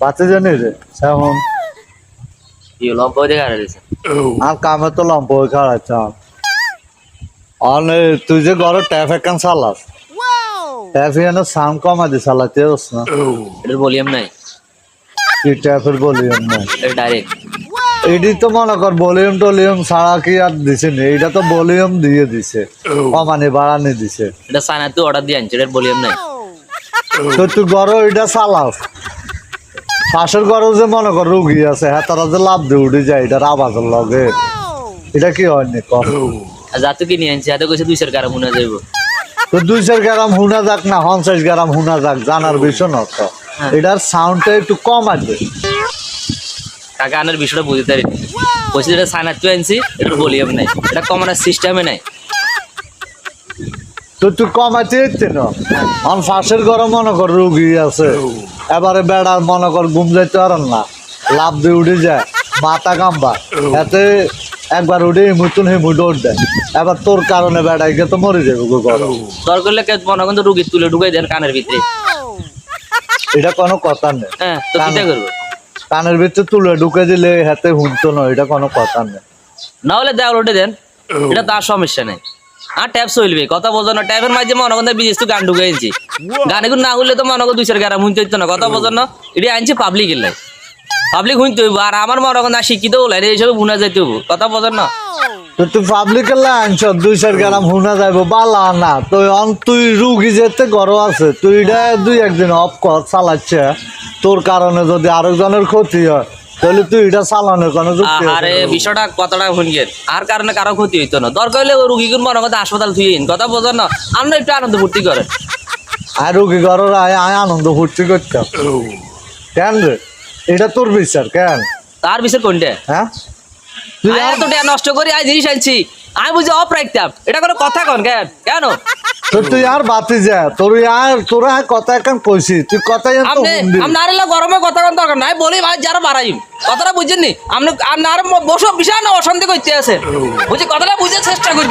বাতি জানি রে সেমন ইয়ে আর আর কামে তো হয়ে খাড়াচ্ছে অনে তুই যে ঘরে ট্যাপ একখান চালাস ট্যাপ এনে সাউন্ড কমা দি চালাতে হস না। এটার ভলিউম নাই। তুই ট্যাপের ভলিউম নাই। এটা ডাইরেক্ট এটি তো মনে কর ভলিউম টলিউম ছাড়া কি আর দিছে নি এটা তো ভলিউম দিয়ে দিছে কমানি বাড়ানি দিছে। এটা সাইনাতে অর্ডার দিয়ে আনছে এটার ভলিউম নাই। তো তুই ঘরে ওইটা চালাস পাশের ঘরে যে মনে কর রুগী আছে হ্যাঁ তারা যে লাভ দিয়ে উঠে যায় এটার আওয়াজের লগে। এটা কি হয়নি কম? আর যাতে কিনে আনছে হাতে কইছে দুইশের কারা মনে যাইব। তো দুইশের গ্রাম হুনা যাক না পঞ্চাশ গ্রাম হুনা যাক জানার বিষয় না তো। এটার সাউন্ডটা একটু কম আছে। কাকা আনার বিষয়টা বুঝতে পারি কইছে যেটা সাইনাতে আনছি এটার ভলিউম নাই। এটা কমানোর সিস্টেমে নাই। তো তুই কমাতে না? আমার পাশের ঘরে মনে কর রুগী আছে। এবারে বেড়ার মনে কর ঘুম যাইতে পারেন না। লাভ দিয়ে উঠে যায় মাথা কাম্বা এতে একবার উঠে মুতুন হে মুড দেয়। এবার তোর কারণে বেড়াই গিয়ে তো মরে যাবে দর করলে মনে করেন রুগী তুলে ঢুকাই দেন কানের ভিতরে। এটা কোনো কথা নেই। হ্যাঁ তো কিটা করব? কানের ভিতরে তুলে ঢুকে দিলে হাতে হুনতো না এটা কোনো কথা নেই। না হলে দেওয়াল উঠে দেন। এটা তার সমস্যা নেই। আর ট্যাপ চলবে কথা বোঝো না ট্যাপের মাঝে মনে করেন বিদেশ তো গান ঢুকে আনছি গান এগুলো না হলে তো মনে করো দুইশের গারা শুনতে হইতো না কথা বোঝো না এটা আনছি পাবলিক এলাই পাবলিক শুনতে হইব আর আমার মনে করেন শিক্ষিত হলে এইসব যাইতে হইব কথা বোঝো না। তুই পাবলিকের লাইনছ দুই চার গ্রাম হুনা যাইব বালা না তো অন তুই রুগী যেতে গরো আছে তুই এটা দুই একদিন অফ কর চালাচ্ছে। তোর কারণে যদি আরেকজনের ক্ষতি হয় তাহলে তুই এটা চালানোর কোনো যুক্তি আরে। বিষয়টা কথাটা শুনগেন আর কারণে কারও ক্ষতি হইতো না। দরকার হলে রুগীগুন মনে করতে হাসপাতাল থুয়ে ইন কথা বোঝো না আমরা একটু আনন্দ ফুর্তি করেন আর রুগী ঘরের আয় আনন্দ ফুর্তি করতাম। কেন রে? এটা তোর বিচার কেন? তার বিষয় কোনটা? হ্যাঁ? তুই আয় আর- এত নষ্ট করি আজ জিনিস আনছি। আমি বুঝি অফ রাখতাম এটা কোনো কথা কন কেন? কেন? তো তুই আর বাতি যা তোর আর তোরা কথা এখন কইছি তুই কথা গরমে কথা কোন দরকার নাই বলি ভাই যারা বাড়াই কথাটা নি আপনি বসো বিশাল অশান্তি করতে আছে। বুঝি কথাটা বুঝে চেষ্টা করি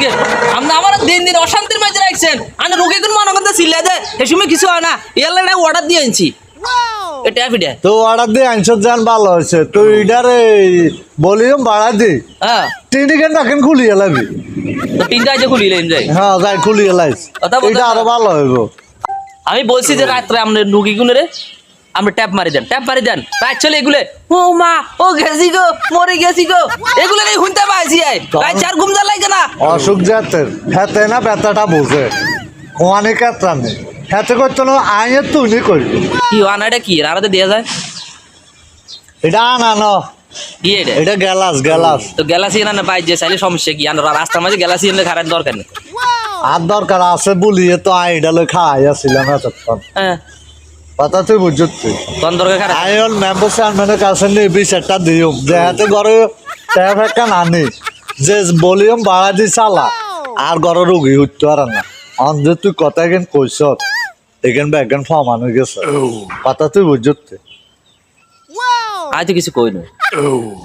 আপনি আমার দিন দিন অশান্তির মাঝে রাখছেন। আমি রুগী কিন্তু মনে করতে ছিলে যে সময় কিছু হয় না। এলে অর্ডার দিয়ে আনছি। এটা ফিডে তো অর্ডার দিয়ে আনছত যান ভালো হয়েছে। তুই এটারে ভলিউম বাড়া দি। হ্যাঁ। তো তিনটা খুলি যাই। হ্যাঁ যাই এটা আরও ভালো হইব। আমি বলছি যে রাত্রে আপনি রুগী গুণরে আপনি ট্যাপ মারি দেন ট্যাপ মারি দেন। রাত চলে এগুলো। ও মা ও গেছি গো মরে গেছি গো। এগুলো শুনতে পাইছি আই? রাত চার ঘুম লাগে না অসুখ জাতের হেতে না ব্যথাটা বুঝে। কোয়ানি কাতরা নেই হেতে করতো না আইনের তুই করবি। কি আনাটা কি? আনাতে দেওয়া যায়? এটা আনা ন। কি এটা? এটা গ্যালাস গ্যালাস। তো গ্যালাসি না পাই যে চাইলে সমস্যা কি? আনার রাস্তার মাঝে গ্যালাসি এনে খারাপ দরকার নেই। আর দরকার আছে বলিয়ে তো আইডা লই খাওয়াই আসছিলাম এতক্ষণ। হ্যাঁ। কথা তুই বুঝত তুই। কোন দরকার খারাপ? আই হল মেম্বার চেয়ারম্যানের কাছে দিও। যে হাতে ঘরে ট্যাপ একটা নানি যে ভলিউম বাড়া চালা আর ঘরে রুগী উঠতে পারে না। তুই কথা এখান কইস এখান ব্যাগান ফমান হয়ে গেছে। কথা তুই বুঝত তো। কিছু কই না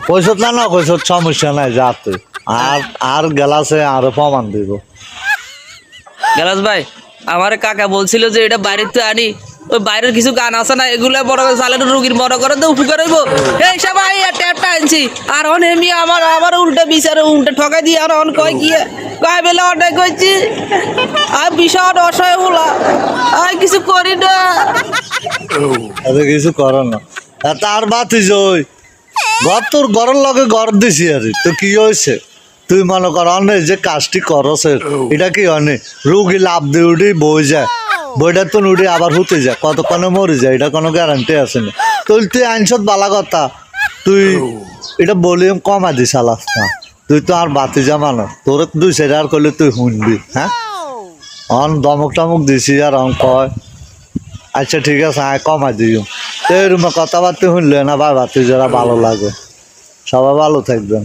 কইসত না না কইসত সমস্যা নাই যা তুই। আর আর গেলাসে আরও ফমান দিব। গ্যালাস ভাই আমার কাকা বলছিল যে এটা বাইরে তো আনি। ওই বাইরের কিছু গান আছে না এগুলো বড় করে চালানো রুগীর বড় করে তো উপকার হইব। এই সবাই ট্যাপটা আনছি। আর অন এমনি আমার আমার উল্টা বিচারে উল্টা ঠকাই দিয়ে আর অন কয় গিয়ে। অনেক কইছি আর বিশাল অসহায় হলা। আর কিছু করি না। কিছু কর না। তার বাতি জই ঘর তোর লগে দিছি আর। তো কি হয়েছে? তুই মনে কর অনেক যে কাজটি করছে। এটা কি অনেক? রুগী লাভ দিয়ে উঠি বই যায়। বইটা তো উঠে আবার হতে যায়। কতক্ষণে মরে যায়? এটা কোনো গ্যারান্টি আছে না। তুই তুই আইনছত বালা কথা। তুই এটা ভলিউম কমা দি চালাস না তুই তো আর বাতি জামা না। তোর দুই সেটা আর করলে তুই শুনবি হ্যাঁ? অন দমক টমক দিছি আর অন কয় আচ্ছা ঠিক আছে, আয়, কমাই দিও। তো এরকম কথাবার্তা শুনলে না ভাই, বাতি যারা ভালো লাগে। সবাই ভালো থাকবেন।